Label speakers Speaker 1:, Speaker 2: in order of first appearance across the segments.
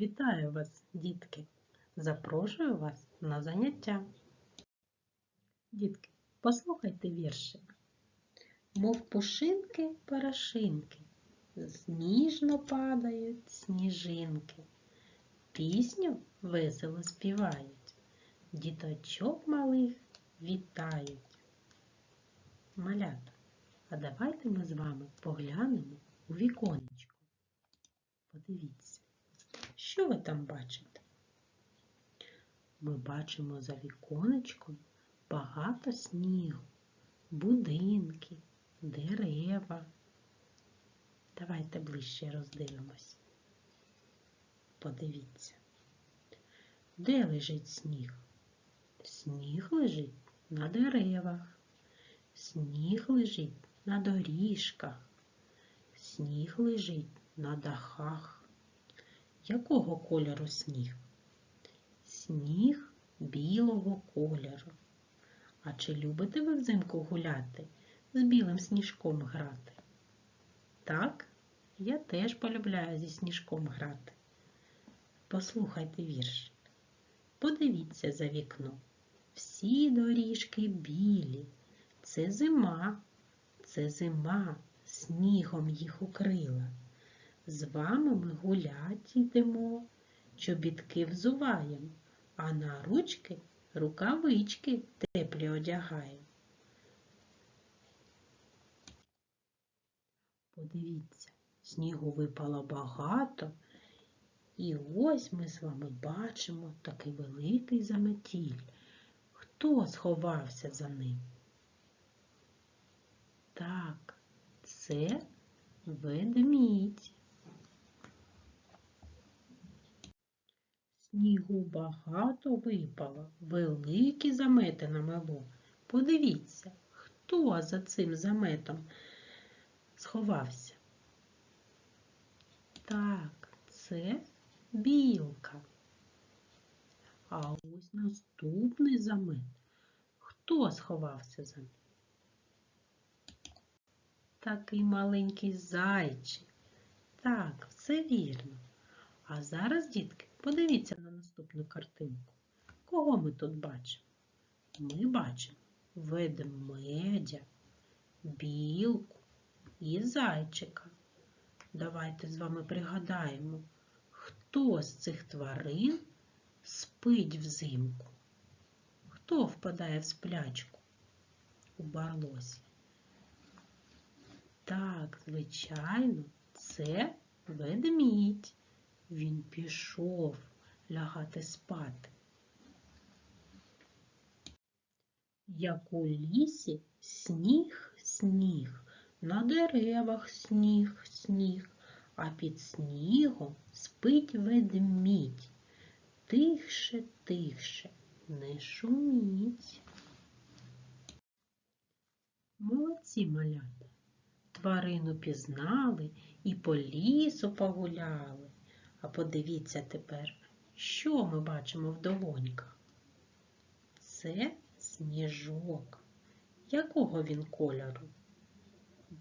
Speaker 1: Вітаю вас, дітки! Запрошую вас на заняття. Дітки, послухайте віршик. Мов пушинки порошинки, сніжно падають сніжинки. Пісню весело співають, діточок малих вітають. Малята, а давайте ми з вами поглянемо у віконечко. Подивіться. Що ви там бачите? Ми бачимо за віконечком багато снігу, будинки, дерева. Давайте ближче роздивимось. Подивіться. Де лежить сніг? Сніг лежить на деревах, сніг лежить на доріжках, сніг лежить на дахах. Якого кольору сніг? Сніг білого кольору. А чи любите ви взимку гуляти, з білим сніжком грати? Так, я теж полюбляю зі сніжком грати. Послухайте вірш. Подивіться за вікно. Всі доріжки білі. Це зима, це зима, снігом їх укрила. З вами ми гулять йдемо, чобітки взуваєм, а на ручки рукавички теплі одягаєм. Подивіться, снігу випало багато, і ось ми з вами бачимо такий великий заметіль. Хто сховався за ним? Так, це ведмідь. Снігу багато випало, великі замети намело. Подивіться, хто за цим заметом сховався. Так, це білка. А ось наступний замет. Хто сховався за ним? Такий маленький зайчик. Так, все вірно. А зараз, дітки, подивіться на наступну картинку. Кого ми тут бачимо? Ми бачимо ведмедя, білку і зайчика. Давайте з вами пригадаємо, хто з цих тварин спить взимку? Хто впадає в сплячку у барлосі? Так, звичайно, це ведмідь. Він пішов лягати спати. Як у лісі сніг, сніг, на деревах сніг, сніг, а під снігом спить ведмідь. Тихше, тихше, не шуміть. Молодці малята. Тварину пізнали і по лісу погуляли. А подивіться тепер, що ми бачимо в долоньках. Це сніжок. Якого він кольору?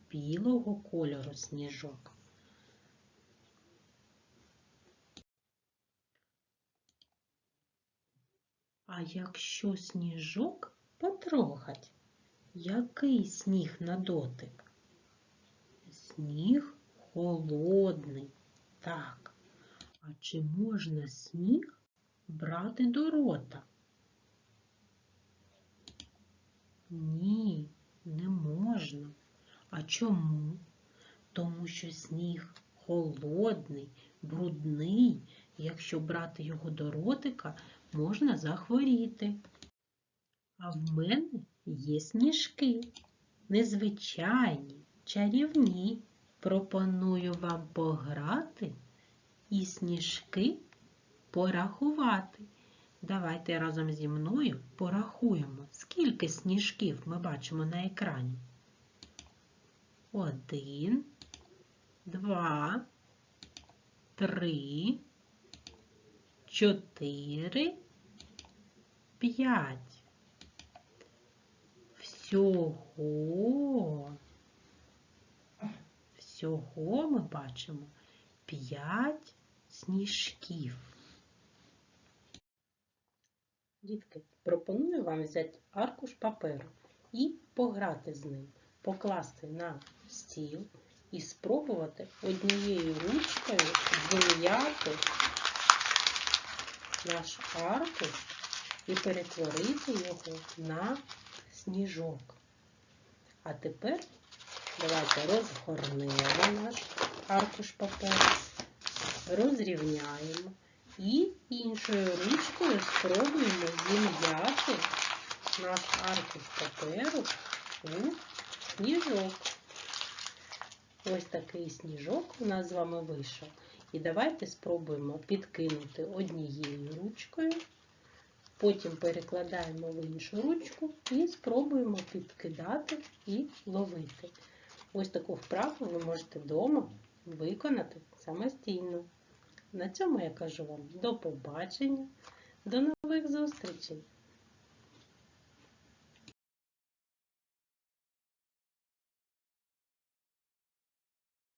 Speaker 1: Білого кольору сніжок. А якщо сніжок потрогать, який сніг на дотик? Сніг холодний. Так. А чи можна сніг брати до рота? Ні, не можна. А чому? Тому що сніг холодний, брудний, якщо брати його до ротика, можна захворіти. А в мене є сніжки, незвичайні, чарівні. Пропоную вам пограти і сніжки порахувати. Давайте разом зі мною порахуємо, скільки сніжків ми бачимо на екрані. Один, два, три, чотири, п'ять. Всього, всього ми бачимо п'ять сніжків. Дітки, пропоную вам взяти аркуш паперу і пограти з ним, покласти на стіл і спробувати однією ручкою зм'яти наш аркуш і перетворити його на сніжок. А тепер давайте розгорнемо наш аркуш паперу, розрівняємо і іншою ручкою спробуємо зім'яти наш аркуш паперу у сніжок. Ось такий сніжок у нас з вами вийшов. І давайте спробуємо підкинути однією ручкою, потім перекладаємо в іншу ручку і спробуємо підкидати і ловити. Ось таку вправу ви можете вдома виконати самостійно. На цьому я кажу вам до побачення, до нових зустрічей!